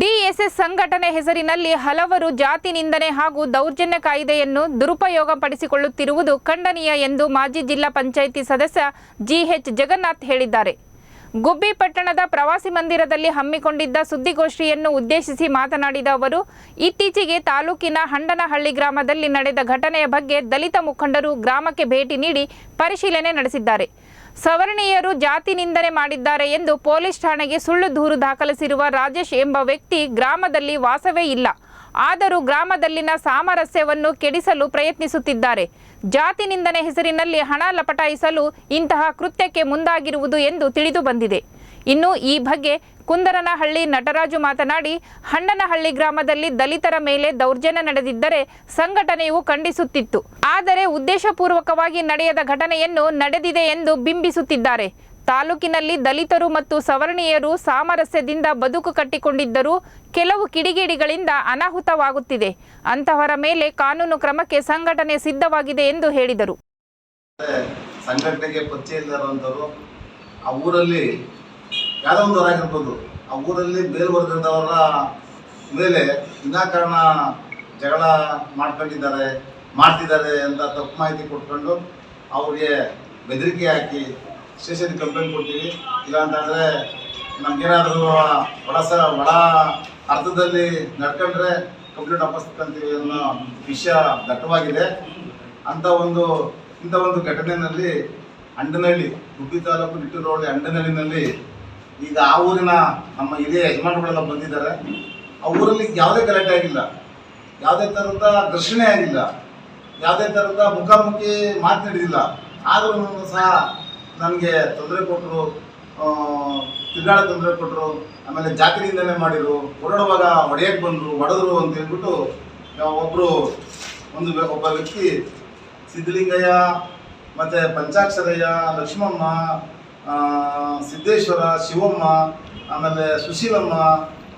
DSS ಸಂಘಟನೆ ಹೆಸರಿನಲ್ಲಿ ಹಲವರು ಜಾತಿ ನಿಂದನೆ ಹಾಗೂ ದೌರ್ಜನ್ಯ ಕಾಯ್ದೆಯನ್ನು ದುರುಪಯೋಗಪಡಿಸಿಕೊಳ್ಳುತ್ತಿರುವುದು ಖಂಡನೀಯ ಎಂದು ಮಾಜಿ ಜಿಲ್ಲಾ ಪಂಚಾಯಿತಿ ಸದಸ್ಯ ಜಿಎಚ್ ಜಗನ್ನಾಥ್ ಹೇಳಿದ್ದಾರೆ. ಗುಬ್ಬಿ ಪಟ್ಟಣದ ಪ್ರವಾಸಿ ಮಂದಿರದಲ್ಲಿ ಹಮ್ಮಿಕೊಂಡಿದ್ದ ಸುದ್ದಿಗೋಷ್ಠಿಯನ್ನು ಉದ್ದೇಶಿಸಿ ಮಾತನಾಡಿದ ಅವರು, ಇತ್ತೀಚೆಗೆ ತಾಲೂಕಿನ ಹಂಡನಹಳ್ಳಿ ಗ್ರಾಮದಲ್ಲಿ ನಡೆದ ಘಟನೆಯ ಬಗ್ಗೆ ದಲಿತ ಮುಖಂಡರು ಗ್ರಾಮಕ್ಕೆ ಭೇಟಿ ನೀಡಿ ಪರಿಶೀಲನೆ ನಡೆಸಿದ್ದಾರೆ. ಸವರ್ಣೀಯರು ಜಾತಿ ನಿಂದನೆ ಮಾಡಿದ್ದಾರೆ ಎಂದು ಪೊಲೀಸ್ ಠಾಣೆಗೆ ಸುಳ್ಳು ದೂರು ದಾಖಲಿಸಿರುವ ರಾಜೇಶ್ ಎಂಬ ವ್ಯಕ್ತಿ ಗ್ರಾಮದಲ್ಲಿ ವಾಸವೇ ಇಲ್ಲ. ಆದರೂ ಗ್ರಾಮದಲ್ಲಿನ ಸಾಮರಸ್ಯವನ್ನು ಕೆಡಿಸಲು ಪ್ರಯತ್ನಿಸುತ್ತಿದ್ದಾರೆ. ಜಾತಿ ನಿಂದನೆ ಹೆಸರಿನಲ್ಲಿ ಹಣ ಲಪಟಾಯಿಸಲು ಇಂತಹ ಕೃತ್ಯಕ್ಕೆ ಮುಂದಾಗಿರುವುದು ಎಂದು ತಿಳಿದು ಬಂದಿದೆ. ಇನ್ನು ಈ ಬಗ್ಗೆ ಕುಂದರನಹಳ್ಳಿ ನಟರಾಜು ಮಾತನಾಡಿ, ಹಣ್ಣನಹಳ್ಳಿ ಗ್ರಾಮದಲ್ಲಿ ದಲಿತರ ಮೇಲೆ ದೌರ್ಜನ್ಯ ನಡೆದಿದ್ದರೆ ಸಂಘಟನೆಯು ಖಂಡಿಸುತ್ತಿತ್ತು. ಆದರೆ ಉದ್ದೇಶಪೂರ್ವಕವಾಗಿ ನಡೆಯದ ಘಟನೆಯನ್ನು ನಡೆದಿದೆ ಎಂದು ಬಿಂಬಿಸುತ್ತಿದ್ದಾರೆ. ತಾಲೂಕಿನಲ್ಲಿ ದಲಿತರು ಮತ್ತು ಸವರ್ಣೀಯರು ಸಾಮರಸ್ಯದಿಂದ ಬದುಕು ಕಟ್ಟಿಕೊಂಡಿದ್ದರೂ ಕೆಲವು ಕಿಡಿಗೇಡಿಗಳಿಂದ ಅನಾಹುತವಾಗುತ್ತಿದೆ. ಅಂತಹವರ ಮೇಲೆ ಕಾನೂನು ಕ್ರಮಕ್ಕೆ ಸಂಘಟನೆ ಸಿದ್ಧವಾಗಿದೆ ಎಂದು ಹೇಳಿದರು. ಸಂಘಟನೆಗೆ ಪರಿಚಯ ಇಲ್ಲದಂತರು ಆ ಊರಲ್ಲಿ ಯಾವುದೋ ಒಂದು ಆಗಿರ್ಬೋದು ಆ ಊರಲ್ಲಿ ಮೇಲ್ವರ್ಗದವರ ಮೇಲೆ ವಿನಾಕಾರಣ ಜಗಳ ಮಾಡ್ಕೊಂಡಿದ್ದಾರೆ, ಮಾಡ್ತಿದ್ದಾರೆ ಅಂತ ತಪ್ಪು ಮಾಹಿತಿ ಕೊಟ್ಕೊಂಡು ಅವ್ರಿಗೆ ಬೆದರಿಕೆ ಹಾಕಿ ಸ್ಟೇಷನ್ ಕಂಪ್ಲೇಂಟ್ ಕೊಡ್ತೀವಿ. ಇಲ್ಲಾಂತಂದರೆ ನಮಗೇನಾದರೂ ಒಳ ಸ, ಒಳ ಅರ್ಥದಲ್ಲಿ ನಡ್ಕೊಂಡ್ರೆ ಕಂಪ್ಲೇಂಟ್ ವಾಪಸ್ ತಗೊಂತೀವಿ ಅನ್ನೋ ವಿಷಯ ದಟ್ಟವಾಗಿದೆ. ಅಂಥ ಒಂದು, ಇಂಥ ಒಂದು ಘಟನೆಯಲ್ಲಿ ಅಂಡನಹಳ್ಳಿ ಗುಬ್ಬಿ ತಾಲೂಕು ರೋಡ್ ಅಂಡನಹಳ್ಳಿನಲ್ಲಿ ಈಗ ಆ ಊರಿನ ನಮ್ಮ ಹಿರಿಯ ಯಜಮಾನಗಳೆಲ್ಲ ಬಂದಿದ್ದಾರೆ. ಆ ಊರಲ್ಲಿ ಯಾವುದೇ ಗಲಾಟೆ ಆಗಿಲ್ಲ. ಯಾವುದೇ ಥರದ ಘರ್ಷಣೆ ಆಗಿಲ್ಲ. ಯಾವುದೇ ಥರದ ಮುಖಾಮುಖಿ ಮಾತನಾಡಿದಿಲ್ಲ ಆದರೂ ಸಹ ನನಗೆ ತೊಂದರೆ ಕೊಟ್ಟರು ತಿರುಗಾಡ ತೊಂದರೆ ಕೊಟ್ಟರು, ಆಮೇಲೆ ಜಾತ್ರೆಯಿಂದಲೇ ಮಾಡಿದ್ರು, ಹೊರಡುವಾಗ ಹೊಡೆಯಕ್ಕೆ ಬಂದರು ಹೊಡೆದ್ರು ಅಂತ ಹೇಳ್ಬಿಟ್ಟು ಒಬ್ಬರು ಒಂದು ಒಬ್ಬ ವ್ಯಕ್ತಿ ಸಿದ್ಧಲಿಂಗಯ್ಯ, ಮತ್ತು ಪಂಚಾಕ್ಷರಯ್ಯ, ಲಕ್ಷ್ಮಮ್ಮ ಸಿದ್ದೇಶ್ವರ, ಶಿವಮ್ಮ, ಆಮೇಲೆ ಸುಶೀಲಮ್ಮ,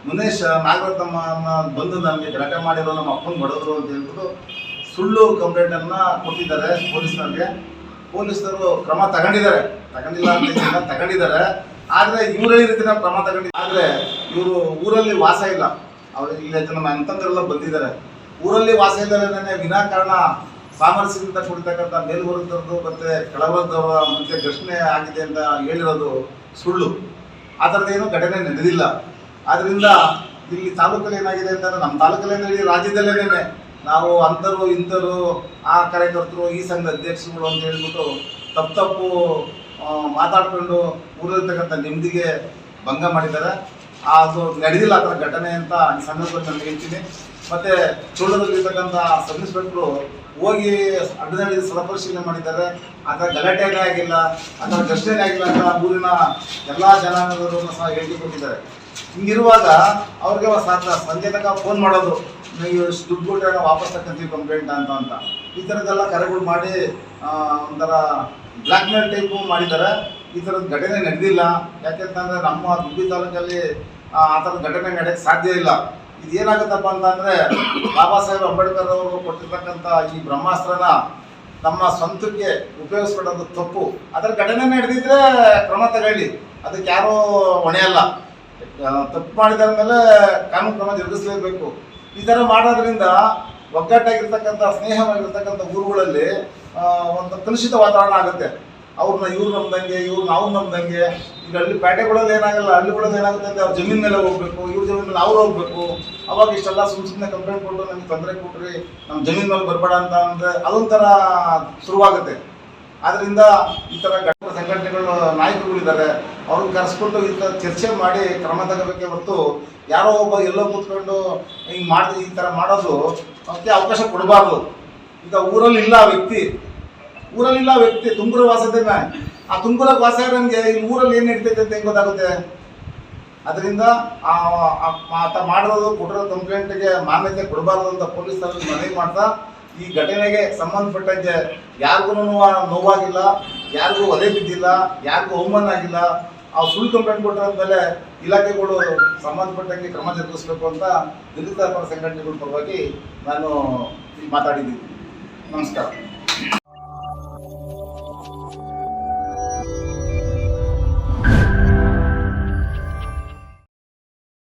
ಮುನೇಶ ನಾಗರತ್ನಮ್ಮ ಅನ್ನ ಬಂದು ನನಗೆ ಗಲಾಟೆ ಮಾಡಿರೋ ನಮ್ಮ ಅಪ್ಪನ ಬಡವರು ಅಂತ ಹೇಳ್ಬಿಟ್ಟು ಸುಳ್ಳು ಕಂಪ್ಲೇಂಟನ್ನು ಕೊಟ್ಟಿದ್ದಾರೆ ಪೊಲೀಸ್ನವ್ರಿಗೆ. ಪೊಲೀಸರು ಕ್ರಮ ತಗೊಂಡಿದ್ದಾರೆ. ತಗೊಂಡಿಲ್ಲ ಅಂತ ತಗೊಂಡಿದ್ದಾರೆ. ಆದರೆ ಇವರೇ ಈ ರೀತಿನ ಕ್ರಮ ತಗೊಂಡಿ ಆದರೆ ಇವರು ಊರಲ್ಲಿ ವಾಸ ಇಲ್ಲ. ಅವ್ರು ಇಲ್ಲಿ ನಮ್ಮ ಅಂತಂದ್ರೆಲ್ಲ ಬಂದಿದ್ದಾರೆ. ಊರಲ್ಲಿ ವಾಸ ಇಲ್ಲದೇ ವಿನಾಕಾರಣ ಸಾಮರಸ್ಯದಿಂದ ಕುಡಿತಕ್ಕಂಥ ಮೇಲ್ವರ್ಗದವ್ರದ್ದು ಮತ್ತೆ ಕೆಳವರ್ಗದವರ ಮಧ್ಯೆ ಘರ್ಷಣೆ ಆಗಿದೆ ಅಂತ ಹೇಳಿರೋದು ಸುಳ್ಳು. ಆ ಥರದ್ದೇನು ಘಟನೆ ನಡೆದಿಲ್ಲ. ಆದ್ದರಿಂದ ಇಲ್ಲಿ ತಾಲೂಕಲ್ಲಿ ಏನಾಗಿದೆ ಅಂತಂದ್ರೆ ನಮ್ಮ ತಾಲೂಕಲ್ಲಿ ರಾಜ್ಯದಲ್ಲೇನೇ ರಾಜ್ಯದಲ್ಲೇನೆ ನಾವು ಅಂತರು ಇಂಥರು ಆ ಕಾರ್ಯಕರ್ತರು, ಈ ಸಂಘದ ಅಧ್ಯಕ್ಷರುಗಳು ಅಂತ ಹೇಳ್ಬಿಟ್ಟು ತಪ್ಪು ತಪ್ಪು ಮಾತಾಡ್ಕೊಂಡು ಊರಲ್ಲಿರ್ತಕ್ಕಂಥ ನೆಮ್ಮದಿಗೆ ಭಂಗ ಮಾಡಿದ್ದಾರೆ. ಅದು ನಡೆದಿಲ್ಲ ಆ ಥರ ಘಟನೆ ಅಂತ ಸಂದರ್ಭದಲ್ಲಿ ನಾನು ಹೇಳ್ತೀನಿ. ಮತ್ತೆ ಚೋಳದಲ್ಲಿರ್ತಕ್ಕಂಥ ಸಬ್ ಇನ್ಸ್ಪೆಕ್ಟ್ರು ಹೋಗಿ ಅಡ್ಡದಲ್ಲಿ ಸ್ಥಳ ಮಾಡಿದ್ದಾರೆ. ಥರ ಗಲಾಟೆನೇ ಆಗಿಲ್ಲ ಥರ ಘರ್ಷಣೆ ಆಗಿಲ್ಲ ಅಂತ ಊರಿನ ಎಲ್ಲ ಜನಾಂಗದವರನ್ನು ಸಹ ಹೇಳಿಕೊಟ್ಟಿದ್ದಾರೆ ಹಿಂಗಿರುವಾಗ ಅವ್ರಿಗೆ ಸ- ಸಂಜೆ ತನಕ ಫೋನ್ ಮಾಡೋದು ನೀವು ದುಡ್ಡು ಕೊಟ್ಟರೆ ವಾಪಸ್ ತಕ್ಕಂತೀವಿ ಕಂಪ್ಲೇಂಟ್ ಅಂತ ಅಂತ. ಈ ಥರದ್ದೆಲ್ಲ ಕರೆಗಳು ಮಾಡಿ ಒಂಥರ ಬ್ಲ್ಯಾಕ್ ಮೇಲ್ ಟೈಪು ಮಾಡಿದ್ದಾರೆ. ಈ ಥರದ ಘಟನೆ ನಡೆದಿಲ್ಲ. ಯಾಕೆಂತಂದರೆ ನಮ್ಮ ದುಬ್ಬಿ ತಾಲೂಕಲ್ಲಿ, ಆ ಥರದ ಘಟನೆ ನಡೆಯಕ್ಕೆ ಸಾಧ್ಯ ಇಲ್ಲ. ಇದು ಏನಾಗುತ್ತಪ್ಪ ಅಂತಂದ್ರೆ, ಬಾಬಾ ಸಾಹೇಬ್ ಅಂಬೇಡ್ಕರ್ ಅವರು ಕೊಟ್ಟಿರ್ತಕ್ಕಂಥ ಈ ಬ್ರಹ್ಮಾಸ್ತ್ರನ ನಮ್ಮ ಸ್ವಂತಕ್ಕೆ ಉಪಯೋಗಿಸ್ಕೊಳ್ಳೋದು ತಪ್ಪು. ಅದರ ಘಟನೆ ನಡೆದಿದ್ರೆ ಕ್ರಮ ತಗೊಳ್ಳಿ. ಅದಕ್ಕೆ ಯಾರೂ ಹೊಣೆಯಲ್ಲ ತಪ್ಪು ಮಾಡಿದ ಮೇಲೆ ಕಾನೂನು ಕ್ರಮ ಜರುಗಿಸಲೇಬೇಕು. ಈ ಥರ ಮಾಡೋದ್ರಿಂದ ಒಗ್ಗಟ್ಟಾಗಿರ್ತಕ್ಕಂಥ, ಸ್ನೇಹವಾಗಿರ್ತಕ್ಕಂಥ ಊರುಗಳಲ್ಲಿ ಒಂದು ಕಲುಷಿತ ವಾತಾವರಣ ಆಗುತ್ತೆ. ಅವ್ರನ್ನ ಇವ್ರು ನಮ್ದಂಗೆ ಇವ್ರು ನಾವು ನಮ್ದಂಗೆ ಈಗ ಅಲ್ಲಿ ಪೇಟೆಗಳಲ್ಲಿ ಏನಾಗಲ್ಲ, ಹಳ್ಳಿಗಳಲ್ಲಿ ಏನಾಗುತ್ತೆ ಅಂದ್ರೆ ಅವ್ರ ಜಮೀನ್ ಮೇಲೆ ಹೋಗ್ಬೇಕು, ಇವ್ರ ಜಮೀನ್ ಮೇಲೆ ಅವ್ರು ಹೋಗ್ಬೇಕು. ಅವಾಗ ಇಷ್ಟೆಲ್ಲ ಸುಮ್ ಸುಮ್ಮನೆ ಕಂಪ್ಲೇಂಟ್ ಕೊಟ್ಟು ನಮ್ಗೆ ತೊಂದರೆ ಕೊಟ್ರಿ ನಮ್ಮ ಜಮೀನ್ ಮೇಲೆ ಬರಬೇಡ ಅಂತ ಅಂದ್ರೆ ಅದೊಂಥರ ಶುರುವಾಗುತ್ತೆ. ಆದ್ರಿಂದ ಈ ಥರ ಘಟಕ ಸಂಘಟನೆಗಳು ನಾಯಕರುಗಳಿದ್ದಾರೆ ಅವ್ರನ್ನ ಕರೆಸ್ಕೊಂಡು ಈ ಥರ ಚರ್ಚೆ ಮಾಡಿ ಕ್ರಮ ತಗೋಬೇಕೆ ಹೊರತು ಯಾರೋ ಒಬ್ಬ ಎಲ್ಲೋ ಕೂತ್ಕೊಂಡು ಹಿಂಗೆ ಮಾಡಿ ಈ ಥರ ಮಾಡೋದು ಮತ್ತೆ ಅವಕಾಶ ಕೊಡಬಾರ್ದು. ಈಗ ಊರಲ್ಲಿ ಇಲ್ಲ ವ್ಯಕ್ತಿ ಊರಲ್ಲಿ ಇಲ್ಲ ವ್ಯಕ್ತಿ ತುಮಕೂರು ವಾಸದೇನ ಆ ತುಮಕೂರ ವಾಸ ಇರೋನ್ಗೆ ಇಲ್ಲಿ ಊರಲ್ಲಿ ಏನು ನಡೀತೈತೆ ಅಂತ ಹೆಂಗ್ ಗೊತ್ತಾಗುತ್ತೆ? ಅದರಿಂದ ಆತ ಮಾಡಿರೋದು, ಕೊಟ್ಟಿರೋ ಕಂಪ್ಲೇಂಟ್ಗೆ ಮಾನ್ಯತೆ ಕೊಡಬಾರ್ದು ಅಂತ ಪೊಲೀಸರಲ್ಲಿ ಮನವಿ ಮಾಡ್ತಾ, ಈ ಘಟನೆಗೆ ಸಂಬಂಧಪಟ್ಟಂತೆ ಯಾರಿಗೂ ನೋವಾಗಿಲ್ಲ, ಯಾರಿಗೂ ಒಲೆ ಬಿದ್ದಿಲ್ಲ, ಯಾರಿಗೂ ಅವಮಾನ ಆಗಿಲ್ಲ. ಆ ಸುಳ್ಳು ಕಂಪ್ಲೇಂಟ್ ಕೊಟ್ಟಿರೋದ್ಮೇಲೆ ಇಲಾಖೆಗಳು ಸಂಬಂಧಪಟ್ಟಂಗೆ ಕ್ರಮ ಜರುಗಿಸ್ಬೇಕು ಅಂತ ಪರ ಸಂಘಟನೆಗಳ ಪರವಾಗಿ ನಾನು ಮಾತಾಡಿದ್ದೀನಿ. ನಮಸ್ಕಾರ.